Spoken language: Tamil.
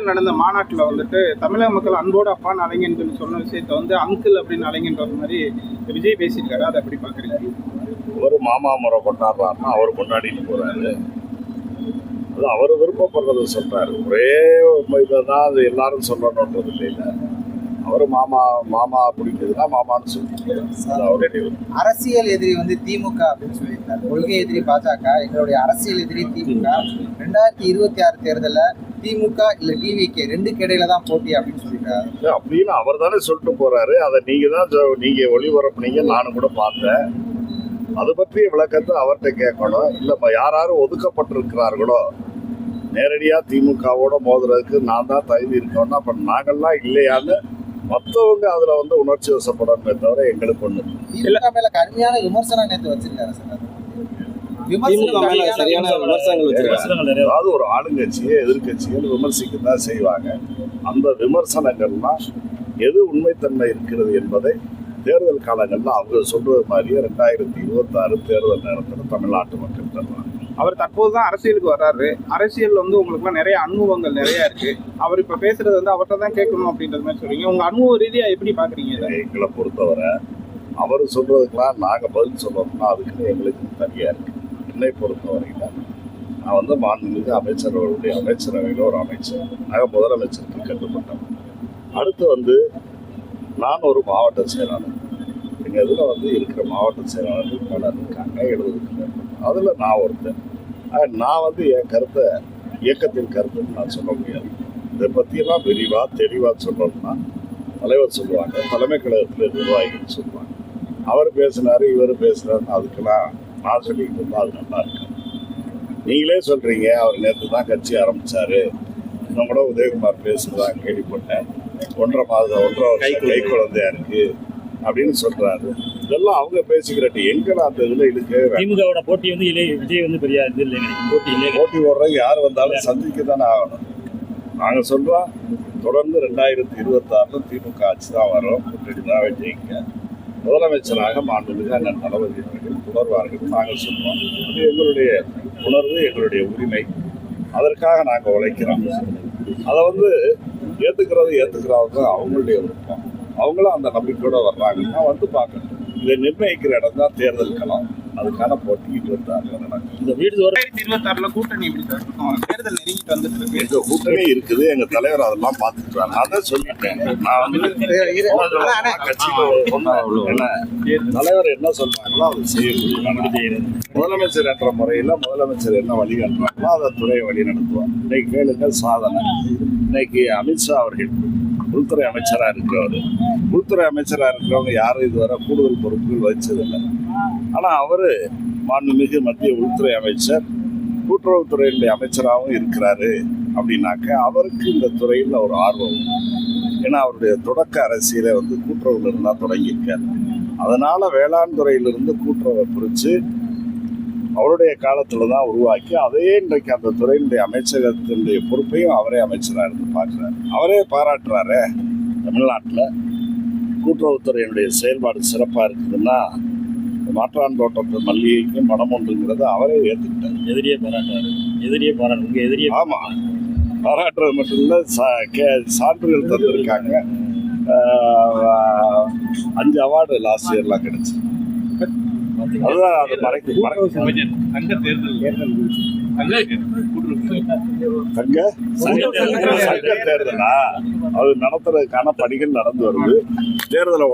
முன்னாடி நடந்த மாநாட்டுல வந்துட்டு தமிழக மக்கள் அன்போடு அப்பான்னு அலைங்கன்னு சொல்லி சொன்ன விஷயத்த வந்து அங்கிள் அப்படின்னு அலைங்கன்ற மாதிரி விஜய் பேசியிருக்காரு. அதை எப்படி பாக்குறீங்க ஒரு மாமா முறை கொண்டாடுறாருன்னா அவர் கொண்டாடிட்டு போறாரு. அது அவர் விருப்பப்படுறத சொல்றாரு. ஒரே இதான் அது எல்லாரும் சொல்லணுன்றது இல்லை அவர் மாமா மாமா பிடிக்குதுன்னா மாமான்னு விருப்பம். அரசியல் எதிரி வந்து திமுக அப்படின்னு சொல்லியிருக்காரு. கொள்கை எதிரி பாஜக எங்களுடைய அரசியல் எதிரி திமுக. ரெண்டாயிரத்தி இருபத்தி ஆறு தேர்தல்ல திமுக இல்ல டிவிகே ரெண்டுக்கு இடையில தான் போட்டி அப்படின்னு இல்ல, அப்படின்னு அவர் தானே சொல்லிட்டு போறாரு. அதை நீங்க தான் நீங்க ஒளிபரப்புனீங்க நானும் கூட பார்த்தேன். அது பற்றிய விளக்கத்தை அவர்கிட்ட கேட்கணும். இல்ல யார் யாரும் ஒதுக்கப்பட்டிருக்கிறார்களோ நேரடியா திமுகவோட மோதுறதுக்கு நான் தான் தகுதி இருக்கோம்னா அப்ப நாங்கள்லாம் இல்லையான்னு மற்றவங்க அதுல வந்து உணர்ச்சி வசப்படணுமே தவிர எங்களுக்கு ஒண்ணு திமுக மேல கடுமையான விமர்சனம் நேற்று வச்சிருக்காரு சார். சரியான விமர்சனங்கள் வச்சிருக்காங்க. அதாவது ஒரு ஆளுங்கட்சியை எதிர்க்கட்சிகள் விமர்சிக்க தான் செய்வாங்க. அந்த விமர்சனங்கள்லாம் எது உண்மைத்தன்மை இருக்கிறது என்பதை தேர்தல் காலங்களில் அவங்க சொல்றது மாதிரியே ரெண்டாயிரத்தி இருபத்தாறு தேர்தல் நேரத்தில் தமிழ்நாட்டு மக்கள் தருவாங்க. அவர் தற்போது தான் அரசியலுக்கு வர்றாரு. அரசியல் வந்து உங்களுக்குலாம் நிறைய அனுபவங்கள் நிறைய இருக்கு. அவர் இப்ப பேசுறது வந்து அவர்கிட்ட தான் கேட்கணும் அப்படின்றது மாதிரி சொல்றீங்க. உங்க அனுபவ ரீதியா எப்படி பாக்குறீங்க எங்களை பொறுத்தவரை அவர் சொல்றதுக்கெல்லாம் நாங்கள் பதில் சொல்லணும்னா அதுக்குன்னு எங்களுக்கு தனியாக இருக்கு. என்னை பொறுத்தவரையில் நான் வந்து மாண்புமிகு அமைச்சர்களுடைய அமைச்சரவையில் ஒரு அமைச்சர் நாங்கள் முதலமைச்சருக்கு கட்டுப்பட்டேன் அடுத்து வந்து நான் ஒரு மாவட்ட செயலாளர். எங்கள் இதில் வந்து இருக்கிற மாவட்ட செயலாளர்கள் பலர் இருக்காங்க எழுபதுக்கு அதில் நான் ஒருத்தன். ஆக நான் வந்து என் கருத்தை இயக்கத்தின் கருத்துன்னு நான் சொல்ல முடியாது. இதை பற்றியெல்லாம் விரிவாக தெளிவாக சொல்லணும்னா தலைவர் சொல்லுவாங்க தலைமை கழகத்தில் நிர்வாகிகள் சொல்லுவாங்க. அவர் பேசினார் இவர் பேசினாருன்னு அதுக்கெல்லாம் நான் சொல்லிக்கிட்டு இருந்தா அது நல்லா இருக்கு நீங்களே சொல்றீங்க அவர் நேற்று தான் கட்சி ஆரம்பிச்சாரு. இன்னும் கூட உதயகுமார் பேசுறதா கேள்விப்பட்டேன். ஒன்றரை மாதம் ஒன்றரை வருஷம் கை குழந்தையா இருக்கு அப்படின்னு சொல்றாரு. இதெல்லாம் அவங்க பேசிக்கிறட்டு எங்களை அந்த இதுல வேண்டாம். திமுகவோட போட்டி வந்து இளைய விஜய் வந்து பெரிய இது இல்லைங்க. போட்டி இல்லைங்க. போட்டி போடுறவங்க யார் வந்தாலும் சந்திக்க தானே ஆகணும். நாங்கள் சொல்கிறோம் தொடர்ந்து ரெண்டாயிரத்தி இருபத்தாறுல திமுக ஆட்சி தான் வரும். கூட்டணி தான் வெற்றிங்க முதலமைச்சராக மாண்புமிகு அண்ணன் தளபதி அவர்கள் தொடர்வார்கள் நாங்கள் சொல்றோம். அது எங்களுடைய உணர்வு எங்களுடைய உரிமை. அதற்காக நாங்கள் உழைக்கிறோம். அதை வந்து ஏற்றுக்கிறது ஏற்றுக்கிறாங்க அவங்களுடைய விருப்பம். அவங்களும் அந்த நம்பிக்கையோடு வர்றாங்கன்னா வந்து பார்க்கணும். இதை நிர்ணயிக்கிற இடம் தான் தேர்தல் களம். அதுக்கான போட்டி இருபத்தாறுல நடக்கும் இந்த வீடு இருபத்தி ஆறுல கூட்டணி? தேர்தல் நெருங்கிட்டு வந்துட்டு எங்க கூட்டணி இருக்குது. எங்க தலைவர் அதெல்லாம் பாத்துக்கிறாங்க அதான் சொல்லிட்டேன். நான் வந்து தலைவர் என்ன சொல்றாங்களோ அதை செய்ய முதலமைச்சர் என்ற முறையில முதலமைச்சர் என்ன வழிகாட்டுறாங்களோ அதை துறையை வழி நடத்துவார். இன்னைக்கு கேளுங்க சாதனை. இன்னைக்கு அமித்ஷா அவர்கள் உள்துறை அமைச்சராக இருக்கிறவர். உள்துறை அமைச்சராக இருக்கிறவங்க யாரும் இதுவரை கூடுதல் பொறுப்புகள் வகிச்சதில்லை. ஆனால் அவர் மாண்புமிகு மத்திய உள்துறை அமைச்சர் கூட்டுறவுத்துறையினுடைய அமைச்சராகவும் இருக்கிறாரு அப்படின்னாக்க அவருக்கு இந்த துறையில் ஒரு ஆர்வம். உண்டு. ஏன்னா அவருடைய தொடக்க அரசியலை வந்து கூட்டுறவுல இருந்தால் தொடங்கியிருக்காரு. அதனால் வேளாண் துறையிலிருந்து கூட்டுறவை பிரித்து அவருடைய காலத்துல தான் உருவாக்கி அதே இன்றைக்கு அந்த துறையினுடைய அமைச்சகத்தினுடைய பொறுப்பையும் அவரே அமைச்சராக இருந்து பார்க்குறாரு. அவரே பாராட்டுறாரு தமிழ்நாட்டில். கூட்டுறவுத்துறையினுடைய செயல்பாடு சிறப்பாக இருக்குதுன்னா மாற்றான் தோட்டத்து மல்லிகைக்கும் மனம் ஒன்றுங்கிறத அவரே ஏற்றுக்கிட்டார் எதிரியே பாராட்டுறாரு. எதிரியே பாராட்டு உங்க எதிரியே ஆமா. பாராட்டுறது மட்டும் இல்ல சா- கே- சான்றிதழ் தந்திருக்காங்க. அஞ்சு அவார்டு லாஸ்ட் இயர்லாம் கிடைச்சு. அதுதான் அது மறைக்க மறைக்க. தங்க தேர்தல். தங்க சங்க தேர்தலா? அது நடத்துறதுக்கான பணிகள் நடந்து வருது. தேர்தலை